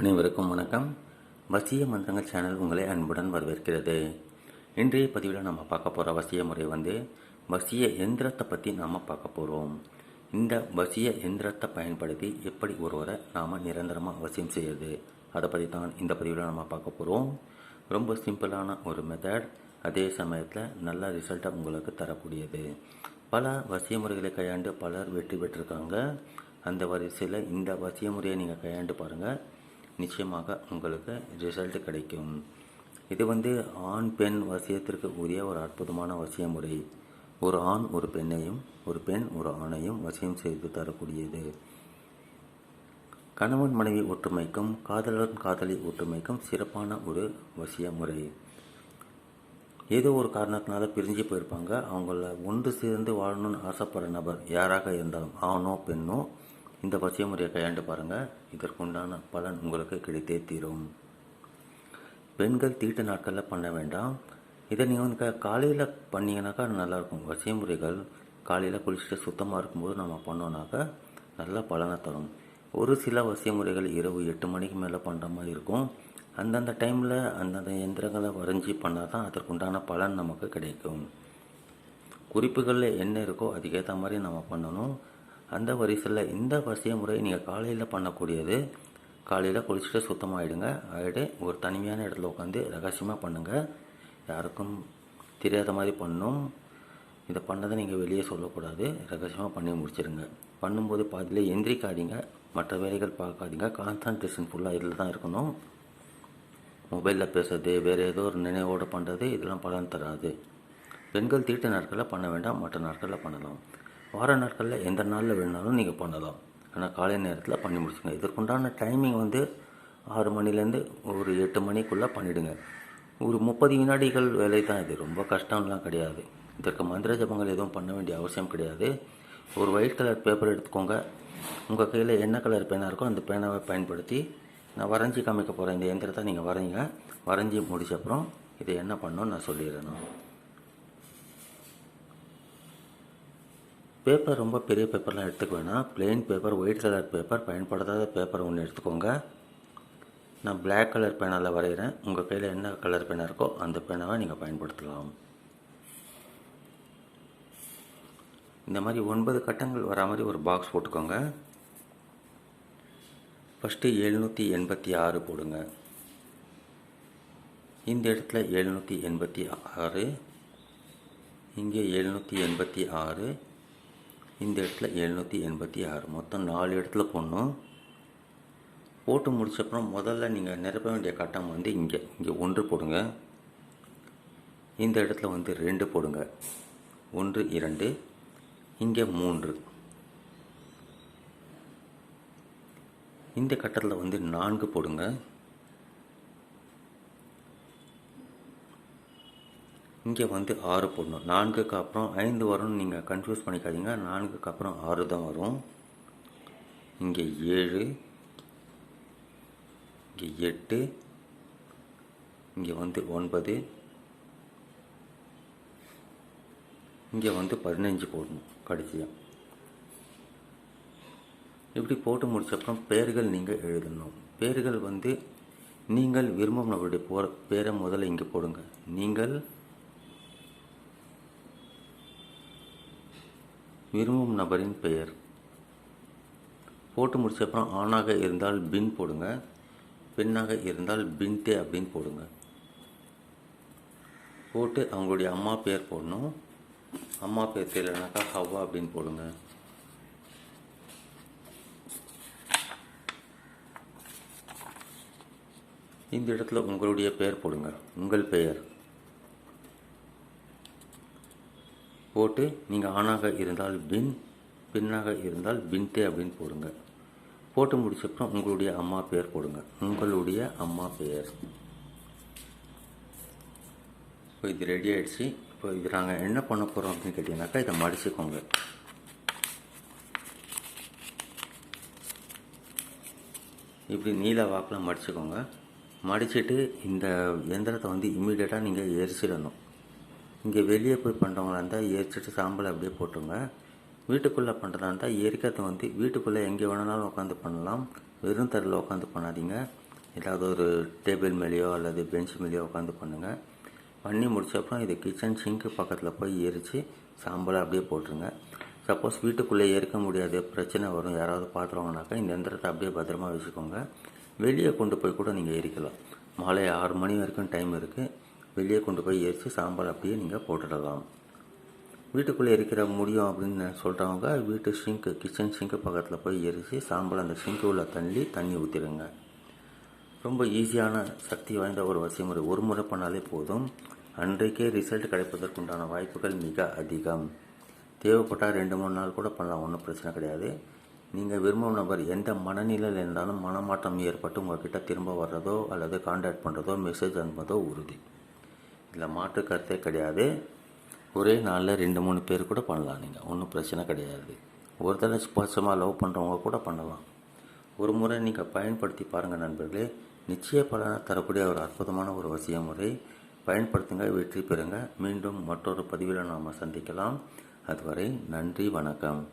அனைவருக்கும் வணக்கம். வசிய மந்திரங்கள் சேனல் உங்களை அன்புடன் வரவேற்கிறது. இன்றைய பதிவில் நம்ம பார்க்க போகிற வசிய முறை வந்து வசிய எந்திரத்தை பற்றி நாம் பார்க்க போகிறோம் இந்த வசிய எந்திரத்தை பயன்படுத்தி எப்படி ஒருவரை நாம் நிரந்தரமாக வசியம் செய்யுது அதை பற்றி தான் இந்த பதிவில் நம்ம பார்க்க போகிறோம் ரொம்ப சிம்பிளான ஒரு மெத்தட் அதே சமயத்தில் நல்ல ரிசல்ட்டை உங்களுக்கு தரக்கூடியது. பல வசிய முறைகளை கையாண்டு பலர் வெற்றி பெற்றிருக்காங்க. அந்த வரிசையில் இந்த வசிய முறையை நீங்கள் கையாண்டு பாருங்கள் நிச்சயமாக உங்களுக்கு ரிசல்ட் கிடைக்கும். இது வந்து ஆண் பெண் வசியத்திற்கு உரிய ஒரு அற்புதமான வசிய முறை. ஒரு ஆண் ஒரு பெண்ணையும் ஒரு பெண் ஒரு ஆணையும் வசியம் செய்து தரக்கூடியது. கணவன் மனைவி ஒற்றுமைக்கும் காதலன் காதலி ஒற்றுமைக்கும் சிறப்பான ஒரு வசிய முறை. ஏதோ ஒரு காரணத்தினால பிரிஞ்சு போயிருப்பாங்க. அவங்கள ஒன்று சேர்ந்து வாழணும்னு ஆசைப்படுற நபர் யாராக இருந்தாலும் ஆணோ பெண்ணோ இந்த வசிய முறையை கையாண்டு பாருங்கள் இதற்குண்டான பலன் உங்களுக்கு கிடைத்தே தீரும். பெண்கள் தீட்டு நாட்களில் பண்ண வேண்டாம். இதை நீங்கள் வந்து காலையில் பண்ணிங்கனாக்கா நல்லாயிருக்கும். வசிய முறைகள் காலையில் குளிச்சுட்டு சுத்தமாக இருக்கும்போது நம்ம பண்ணோன்னாக்கா நல்ல பலனை தரும். ஒரு சில வசிய முறைகள் இரவு எட்டு மணிக்கு மேலே பண்ணுற மாதிரி இருக்கும். அந்தந்த டைமில் அந்தந்த எந்திரங்களை வரைஞ்சி பண்ணால் தான் அதற்குண்டான பலன் நமக்கு கிடைக்கும். குறிப்புகளில் என்ன இருக்கோ அதுக்கேற்ற மாதிரி நம்ம பண்ணணும். அந்த வரிசையில் இந்த வரிசையை முறை நீங்கள் காலையில் பண்ணக்கூடியது காலையில் குளிச்சுட்டு சுத்தமாகிடுங்க ஆகிட்டு ஒரு தனிமையான இடத்துல உட்காந்து ரகசியமாக பண்ணுங்கள் யாருக்கும் தெரியாத மாதிரி பண்ணும். இதை பண்ணதை நீங்கள் வெளியே சொல்லக்கூடாது. ரகசியமாக பண்ணி முடிச்சிருங்க. பண்ணும்போது பாதியில் எந்திரிக்காதீங்க. மற்ற வேலைகள் பார்க்காதீங்க. கான்சன்ட்ரேஷன் ஃபுல்லாக இதில் தான் இருக்கணும். மொபைலில் பேசுறது வேறு ஏதோ ஒரு நினைவோடு பண்ணுறது இதெல்லாம் பலன் தராது. பெண்கள் தீட்டு நாட்களில் பண்ண வேண்டாம். மற்ற நாட்களில் பண்ணலாம். வார நாட்களில் எந்த நாளில் வேணுனாலும் நீங்கள் பண்ணலாம். ஆனால் காலை நேரத்தில் பண்ணி முடிச்சுங்க இதற்குண்டான டைமிங் வந்து ஆறு மணிலேருந்து ஒரு எட்டு மணிக்குள்ளே பண்ணிவிடுங்க ஒரு முப்பது வினாடிகள் வேலை தான் இது. ரொம்ப கஷ்டம்லாம் கிடையாது. இதற்கு மந்திர ஜபங்கள் எதுவும் பண்ண வேண்டிய அவசியம் கிடையாது. ஒரு ஒயிட் கலர் பேப்பர் எடுத்துக்கோங்க. உங்கள் கையில் என்ன கலர் பேனா இருக்கோ அந்த பேனாவை பயன்படுத்தி நான் வரைஞ்சி காமிக்க போகிறேன் இந்த எந்திரத்தை நீங்கள் வரைங்க. வரைஞ்சி முடிச்ச அப்புறம் இதை என்ன பண்ணணும்னு நான் சொல்லிடுறேன் பேப்பர் ரொம்ப பெரிய பேப்பர்லாம் எடுத்துக்க வேணாம். Plain paper white colour paper பயன்படுத்தாத பேப்பர் ஒன்று எடுத்துக்கோங்க. நான் பிளாக் கலர் பேனாவில் வரைகிறேன். உங்கள் கையில் என்ன கலர் பேனா இருக்கோ அந்த பேனாவை நீங்கள் பயன்படுத்தலாம். இந்த மாதிரி ஒன்பது கட்டங்கள் வரா மாதிரி ஒரு பாக்ஸ் போட்டுக்கோங்க. ஃபஸ்ட்டு எழுநூற்றி எண்பத்தி ஆறு போடுங்க. இந்த இடத்துல எழுநூற்றி எண்பத்தி ஆறு இங்கே எழுநூற்றி எண்பத்தி ஆறு இந்த இடத்துல எழுநூற்றி எண்பத்தி ஆறு. மொத்தம் நாலு இடத்துல போடணும். போட்டு முடிச்சப்புறம் முதல்ல நீங்கள் நிரப்ப வேண்டிய கட்டம் வந்து இங்கே. இங்கே ஒன்று போடுங்க. இந்த இடத்துல வந்து ரெண்டு போடுங்க. ஒன்று இரண்டு. இங்கே மூன்று. இந்த கட்டத்தில் வந்து நான்கு போடுங்க. இங்கே வந்து ஆறு போடணும். நான்குக்கு அப்புறம் ஐந்து வரும்னு நீங்கள் கன்ஃபியூஸ் பண்ணிக்காதீங்க. நான்குக்கு அப்புறம் ஆறு தான் வரும். இங்கே ஏழு இங்கே எட்டு இங்கே வந்து ஒன்பது இங்கே வந்து பதினஞ்சு போடணும் கடைசியாக இப்படி போட்டு முடிச்சப்புறம் பெயர்கள் நீங்கள் எழுதணும். பெயர்கள் வந்து நீங்கள் விரும்பும் நபருடைய போ பேரை முதல்ல இங்கே போடுங்க. நீங்கள் விரும்பும் நபரின் பெயர். போட்டு முடிச்சப்புறம் ஆணாக இருந்தால் பின் போடுங்க. பெண்ணாக இருந்தால் பின்டே அப்படின்னு போடுங்க. போட்டு அவங்களுடைய அம்மா பேர் போடணும். அம்மா பேர் தெரியலனாக்கா ஹவ்வா அப்படின்னு போடுங்க. இந்த இடத்துல உங்களுடைய பெயர் போடுங்க. உங்கள் பெயர். போட்டு நீங்கள் ஆணாக இருந்தால் பின் பெண்ணாக இருந்தால் பின்தே அப்படின்னு போடுங்க. போட்டு முடிச்சப்புறம் உங்களுடைய அம்மா பெயர் போடுங்க. உங்களுடைய அம்மா பெயர் இப்போ இது ரெடி ஆகிடுச்சு இப்போ இது நாங்கள் என்ன பண்ண போகிறோம் அப்படின்னு கேட்டிங்கனாக்கா இதை மடிச்சுக்கோங்க. இப்படி நீல வாக்கில் மடிச்சுக்கோங்க. மடிச்சுட்டு இந்த எந்திரத்தை வந்து இம்மீடியட்டாக நீங்கள் எரிச்சிடணும். இங்கே வெளியே போய் பண்ணுறவங்களா இருந்தால் எரிச்சிட்டு சாம்பல் அப்படியே போட்டுருங்க வீட்டுக்குள்ளே பண்ணுறதா இருந்தால் எரிக்கிறது வந்து வீட்டுக்குள்ளே எங்கே வேணுனாலும் உட்காந்து பண்ணலாம். வெறும் தரையில் உட்காந்து பண்ணாதீங்க. ஏதாவது ஒரு டேபிள் மேலேயோ அல்லது பெஞ்ச் மேலேயோ உட்காந்து பண்ணுங்கள் பண்ணி முடிச்சப்புறம் இது கிச்சன் சிங்க்கு பக்கத்தில் போய் எரித்து சாம்பலை அப்படியே போட்டுருங்க. சப்போஸ் வீட்டுக்குள்ளே எரிக்க முடியாது பிரச்சனை வரும் யாராவது பார்த்துருவாங்கனாக்கா இந்த எந்திரத்தை அப்படியே பத்திரமா வச்சுக்கோங்க. வெளியே கொண்டு போய் கூட நீங்கள் எரிக்கலாம். மாலை ஆறு மணி வரைக்கும் டைம் இருக்குது வெளியே கொண்டு போய் எரித்து சாம்பல் அப்படியே நீங்கள் போட்டுடலாம். வீட்டுக்குள்ளே எரிக்கிற முடியும் அப்படின்னு சொல்கிறவங்க வீட்டு ஷிங்க்கு கிச்சன் ஷிங்க்கு பக்கத்தில் போய் எரித்து சாம்பல் அந்த ஷிங்க்கு உள்ள தள்ளி தண்ணி ஊற்றிடுங்க ரொம்ப ஈஸியான சக்தி வாய்ந்த ஒரு வசிமுறை ஒரு முறை பண்ணாலே போதும். அன்றைக்கே ரிசல்ட் கிடைப்பதற்குண்டான வாய்ப்புகள் மிக அதிகம். தேவைப்பட்டால் ரெண்டு மூணு நாள் கூட பண்ணலாம். ஒன்றும் பிரச்சனை கிடையாது. நீங்கள் விரும்பும் நபர் எந்த மனநிலையில் இருந்தாலும் மனமாற்றம் ஏற்பட்டு உங்கள்கிட்ட திரும்ப வர்றதோ அல்லது காண்டாக்ட் பண்ணுறதோ மெசேஜ் அனுப்புவதோ உறுதி. இதில் மாற்று கருத்தே கிடையாது. ஒரே நாளில் ரெண்டு மூணு பேர் கூட பண்ணலாம் நீங்கள் ஒன்றும் பிரச்சனை கிடையாது. ஒரு தடவை லவ் பண்ணுறவங்க கூட பண்ணலாம். ஒரு முறை நீங்கள் பயன்படுத்தி பாருங்கள் நண்பர்களே. நிச்சய பலனை தரக்கூடிய ஒரு அற்புதமான ஒரு வசிய முறை. பயன்படுத்துங்க வெற்றி பெறுங்க. மீண்டும் மற்றொரு பதிவில் நாம் சந்திக்கலாம். அதுவரை நன்றி வணக்கம்.